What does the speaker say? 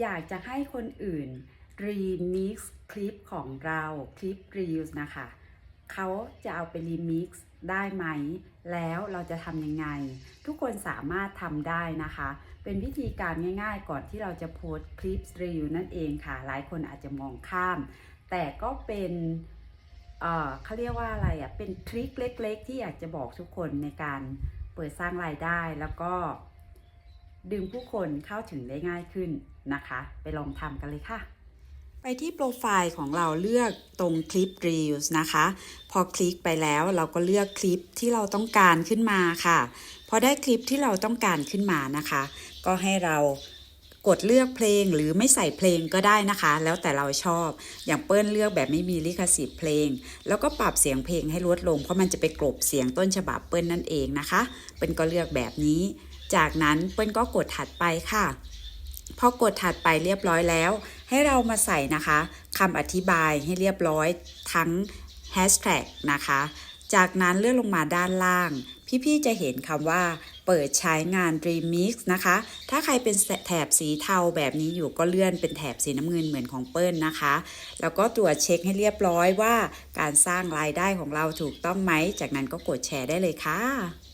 อยากจะให้คนอื่น remix คลิปของเราคลิป Reels นะคะเขาจะเอาไป remix ได้ไหม แล้วเราจะทำยังไง ทุกคนสามารถทำได้นะคะ เป็นวิธีการง่ายๆ ก่อนที่เราจะโพสคลิป Reel นั่นเองค่ะ หลายคนอาจจะมองข้าม แต่ก็เป็นเเขาเรียกว่าอะไรอะเป็นทริคเล็กๆ ที่อยากจะบอกทุกคนในการเปิดสร้างรายได้แล้วก็ ดึงผู้คนเข้าถึงได้ง่ายขึ้นนะคะ ไปลองทำกันเลยค่ะ ไปที่โปรไฟล์ของเราเลือกตรงคลิป Reels นะคะ พอคลิกไปแล้วเราก็เลือกคลิปที่เราต้องการขึ้นมาค่ะ พอได้คลิปที่เราต้องการขึ้นมานะคะ ก็ให้เรากดเลือกเพลงหรือไม่ใส่เพลงก็ได้นะคะ แล้วแต่เราชอบอย่างเปิ้ลเลือกแบบไม่มีลิขสิทธิ์เพลง แล้วก็ปรับเสียงเพลงให้ลดลงเพราะมันจะไปกลบเสียงต้นฉบับเปิ้ลนั่นเองนะคะ เปิ้ลก็เลือกแบบนี้ จากนั้นเปิ้ลก็กดถัดไปค่ะ พอกดถัดไปเรียบร้อยแล้ว ให้เรามาใส่นะคะคำอธิบายให้เรียบร้อยทั้ง hashtag นะคะ จากนั้นเลื่อนลงมาด้านล่าง พี่ๆจะเห็นคำว่าเปิดใช้งาน Remix นะคะ ถ้าใครเป็นแถบสีเทาแบบนี้อยู่ก็เลื่อนเป็นแถบสีน้ำเงินเหมือนของเปิ้ลนะคะ แล้วก็ตรวจเช็คให้เรียบร้อยว่าการสร้างรายได้ของเราถูกต้องไหม จากนั้นก็กดแชร์ได้เลยค่ะ